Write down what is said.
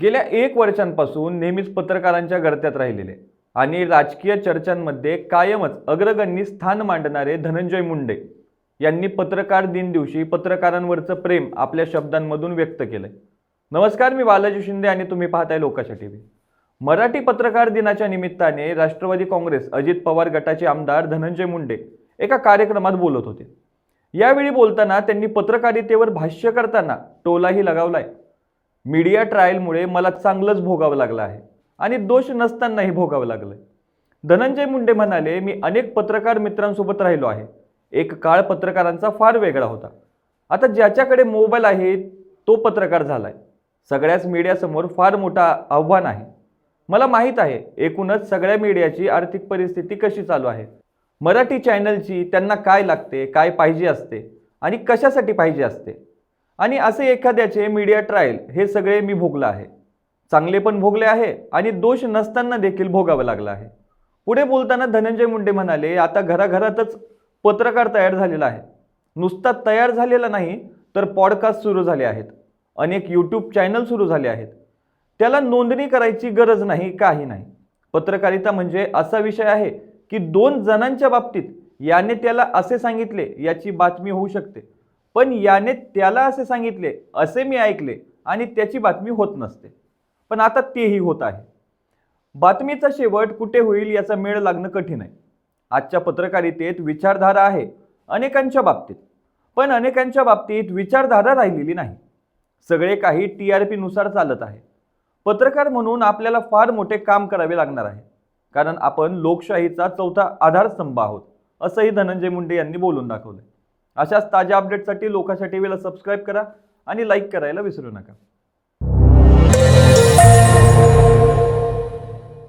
गेल्या एक वर्षांपासून नेहमीच पत्रकारांच्या गर्त्यात राहिलेले आणि राजकीय चर्चांमध्ये कायमच अग्रगण्य स्थान मांडणारे धनंजय मुंडे यांनी पत्रकार दिन दिवशी पत्रकारांवरचं प्रेम आपल्या शब्दांमधून व्यक्त केलंय. नमस्कार मी बालाजी शिंदे आणि तुम्ही पाहताय लोकाशा टीव्ही. मराठी पत्रकार दिनाच्या निमित्ताने राष्ट्रवादी काँग्रेस अजित पवार गटाचे आमदार धनंजय मुंडे एका कार्यक्रमात बोलत होते. यावेळी बोलताना त्यांनी पत्रकारितेवर भाष्य करताना टोलाही लगावलाय. मीडिया ट्रायलमुळे मला चांगलंच भोगावं लागलं आहे. आणि दोष नसतानाही भोगावं लागलं धनंजय मुंडे म्हणाले मी अनेक पत्रकार मित्रांसोबत राहिलो आहे. एक काळ पत्रकारांचा फार वेगळा होता. आता ज्याच्याकडे मोबाईल आहे तो पत्रकार झाला आहे सगळ्याच मीडियासमोर फार मोठा आव्हान आहे. मला माहीत आहे एकूणच सगळ्या मीडियाची आर्थिक परिस्थिती कशी चालू आहे? मराठी चॅनलची त्यांना काय लागते काय पाहिजे असते? आणि कशासाठी पाहिजे असते? आणि असे एखाद्याचे मीडिया ट्रायल हे सगळे मी भोगलं आहे. चांगले पण भोगले आहे आणि दोष नसताना देखील भोगावं लागलं आहे. पुढे बोलताना धनंजय मुंडे म्हणाले आता घराघरातच पत्रकार तयार झालेला आहे. नुसता तयार झालेला नाही तर पॉडकास्ट सुरू झाले आहेत. अनेक यूट्यूब चॅनल सुरू झाले आहेत. त्याला नोंदणी करायची गरज नाही काही नाही. पत्रकारिता म्हणजे असा विषय आहे की दोन जणांच्या बाबतीत याने त्याला असे सांगितले याची बातमी होऊ शकते. पण याने त्याला असे सांगितले असे मी ऐकले आणि त्याची बातमी होत नसते. पण आता तेही होत आहे. बातमीचा शेवट कुठे होईल याचा मेळ लागणं कठीण आहे. आजच्या पत्रकारितेत विचारधारा आहे अनेकांच्या बाबतीत पण अनेकांच्या बाबतीत विचारधारा राहिलेली नाही. सगळे काही टी आर पीनुसार चालत आहे. पत्रकार म्हणून आपल्याला फार मोठे काम करावे लागणार आहे. कारण आपण लोकशाहीचा चौथा आधारस्तंभ आहोत असंही धनंजय मुंडे यांनी बोलून दाखवलं अशाच ताज्या अपडेटसाठी लोकाशा टीव्हीला सबस्क्राईब करा आणि लाईक करायला विसरू नका.